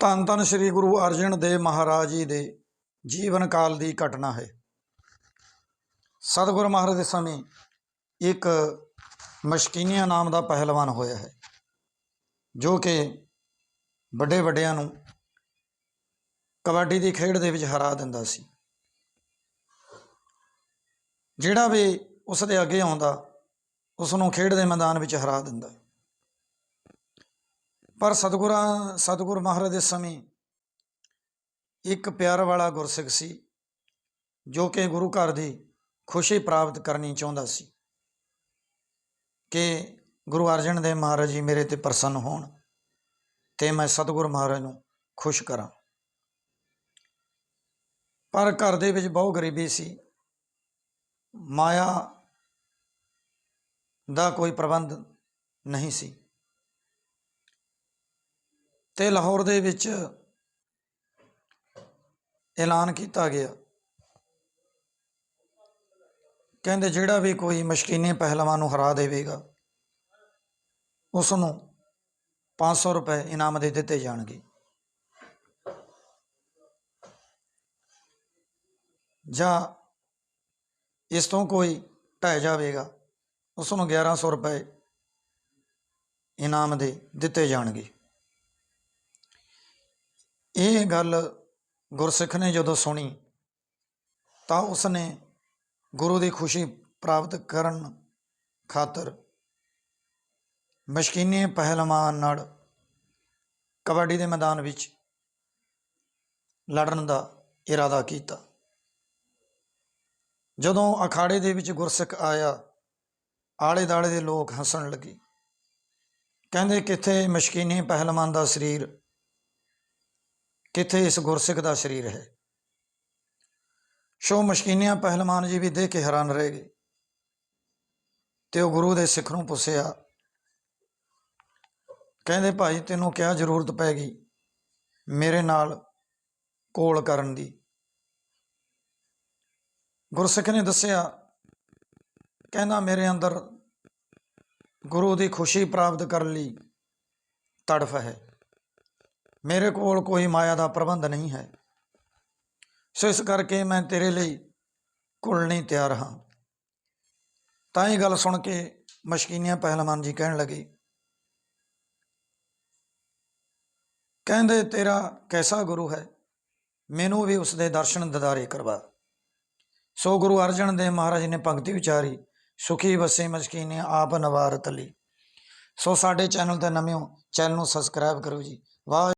ਧੰਨ ਧੰਨ ਸ੍ਰੀ ਗੁਰੂ ਅਰਜਨ ਦੇਵ ਮਹਾਰਾਜ ਜੀ ਦੇ ਜੀਵਨ ਕਾਲ ਦੀ ਘਟਨਾ ਹੈ। ਸਤਿਗੁਰੂ ਮਹਾਰਾਜ ਦੇ ਸਮੇਂ ਇੱਕ ਮਸ਼ਕੀਨੀਆ ਨਾਮ ਦਾ ਪਹਿਲਵਾਨ ਹੋਇਆ ਹੈ, ਜੋ ਕਿ ਵੱਡੇ ਵੱਡਿਆਂ ਨੂੰ ਕਬੱਡੀ ਦੀ ਖੇਡ ਦੇ ਵਿੱਚ ਹਰਾ ਦਿੰਦਾ ਸੀ। ਜਿਹੜਾ ਵੀ ਉਸ ਦੇ ਅੱਗੇ ਆਉਂਦਾ ਉਸ ਨੂੰ ਖੇਡ ਦੇ ਮੈਦਾਨ ਵਿੱਚ ਹਰਾ ਦਿੰਦਾ। ਪਰ ਸਤਿਗੁਰਾਂ, ਸਤਿਗੁਰ ਮਹਾਰਾਜ ਦੇ ਸਮੇਂ ਇੱਕ ਪਿਆਰ ਵਾਲਾ ਗੁਰਸਿੱਖ ਸੀ, ਜੋ ਕਿ ਗੁਰੂ ਘਰ ਦੀ ਖੁਸ਼ੀ ਪ੍ਰਾਪਤ ਕਰਨੀ ਚਾਹੁੰਦਾ ਸੀ ਕਿ ਗੁਰੂ ਅਰਜਨ ਦੇਵ ਮਹਾਰਾਜ ਜੀ ਮੇਰੇ ਤੇ ਪ੍ਰਸੰਨ ਹੋਣ ਤੇ ਮੈਂ ਸਤਿਗੁਰ ਮਹਾਰਾਜ ਨੂੰ ਖੁਸ਼ ਕਰਾਂ। ਪਰ ਘਰ ਦੇ ਵਿੱਚ ਬਹੁਤ ਗਰੀਬੀ ਸੀ, ਮਾਇਆ ਦਾ ਕੋਈ ਪ੍ਰਬੰਧ ਨਹੀਂ ਸੀ। ਤੇ ਲਾਹੌਰ ਦੇ ਵਿੱਚ ਐਲਾਨ ਕੀਤਾ ਗਿਆ। ਕਹਿੰਦੇ ਜਿਹੜਾ ਵੀ ਕੋਈ ਮਸ਼ਕੀਨੀ ਪਹਿਲਵਾਨ ਨੂੰ ਹਰਾ ਦੇਵੇਗਾ ਉਸ ਨੂੰ 500 ਰੁਪਏ ਇਨਾਮ ਦੇ ਦਿੱਤੇ ਜਾਣਗੇ। ਜਾਂ ਇਸ ਤੋਂ ਕੋਈ ਢਹਿ ਜਾਵੇਗਾ ਉਸ ਨੂੰ 1100 ਰੁਪਏ ਇਨਾਮ ਦੇ ਦਿੱਤੇ ਜਾਣਗੇ। ਇਹ ਗੱਲ ਗੁਰਸਿੱਖ ਨੇ ਜਦੋਂ ਸੁਣੀ, ਤਾਂ ਉਸ ਨੇ ਗੁਰੂ ਦੀ ਖੁਸ਼ੀ ਪ੍ਰਾਪਤ ਕਰਨ ਖਾਤਰ ਮਸ਼ਕੀਨੇ ਪਹਿਲਵਾਨ ਨਾਲ ਕਬੱਡੀ ਦੇ ਮੈਦਾਨ ਵਿੱਚ ਲੜਨ ਦਾ ਇਰਾਦਾ ਕੀਤਾ। ਜਦੋਂ ਅਖਾੜੇ ਦੇ ਵਿੱਚ ਗੁਰਸਿੱਖ ਆਇਆ ਆਲੇ ਦਾਲੇ ਦੇ ਲੋਕ ਹੱਸਣ ਲੱਗੇ। ਕਹਿੰਦੇ, ਕਿੱਥੇ ਮਸ਼ਕੀਨੇ ਪਹਿਲਵਾਨ ਦਾ ਸਰੀਰ ਕਿੱਥੇ ਇਸ ਗੁਰਸਿੱਖ ਦਾ ਸਰੀਰ ਹੈ? ਸ਼ੋ ਮਸ਼ਕੀਨੀਆਂ ਪਹਿਲਵਾਨ ਜੀ ਵੀ ਦੇਖ ਕੇ ਹੈਰਾਨ ਰਹਿ ਗਏ। ਤੇ ਉਹ ਗੁਰੂ ਦੇ ਸਿੱਖ ਨੂੰ ਪੁੱਛਿਆ, ਕਹਿੰਦੇ, ਭਾਈ, ਤੈਨੂੰ ਕਿਆ ਜ਼ਰੂਰਤ ਪੈ ਗਈ ਮੇਰੇ ਨਾਲ ਕੋਲ ਕਰਨ ਦੀ? ਗੁਰਸਿੱਖ ਨੇ ਦੱਸਿਆ, ਕਹਿੰਦਾ, ਮੇਰੇ ਅੰਦਰ ਗੁਰੂ ਦੀ ਖੁਸ਼ੀ ਪ੍ਰਾਪਤ ਕਰਨ ਲਈ ਤੜਫ ਹੈ। ਮੇਰੇ ਕੋਲ ਕੋਈ ਮਾਇਆ ਦਾ ਪ੍ਰਬੰਧ ਨਹੀਂ ਹੈ। ਸੋ ਇਸ ਕਰਕੇ ਮੈਂ ਤੇਰੇ ਲਈ ਘੁਲਣੀ ਤਿਆਰ ਹਾਂ। ਤਾਂ ਇਹ ਗੱਲ ਸੁਣ ਕੇ ਮਸ਼ਕੀਨੀਆਂ ਪਹਿਲਵਾਨ ਜੀ ਕਹਿਣ ਲੱਗੇ, ਕਹਿੰਦੇ, ਤੇਰਾ ਕੈਸਾ ਗੁਰੂ ਹੈ? ਮੈਨੂੰ ਵੀ ਉਸ ਦੇ ਦਰਸ਼ਨ ਦਿਦਾਰੇ ਕਰਵਾ। ਸੋ ਗੁਰੂ ਅਰਜਨ ਦੇਵ ਮਹਾਰਾਜ ਨੇ ਪੰਕਤੀ ਵਿਚਾਰੀ, ਸੁਖੀ ਵਸੇ ਮਸ਼ਕੀਨੇ ਆਪ ਨਵਾਰਤ ਲਈ ਸੋ ਸਾਡੇ ਚੈਨਲ ਤੇ ਨਵਿਓ ਚੈਨਲ ਨੂੰ ਸਬਸਕ੍ਰਾਈਬ ਕਰੋ ਜੀ। ਵਾਹ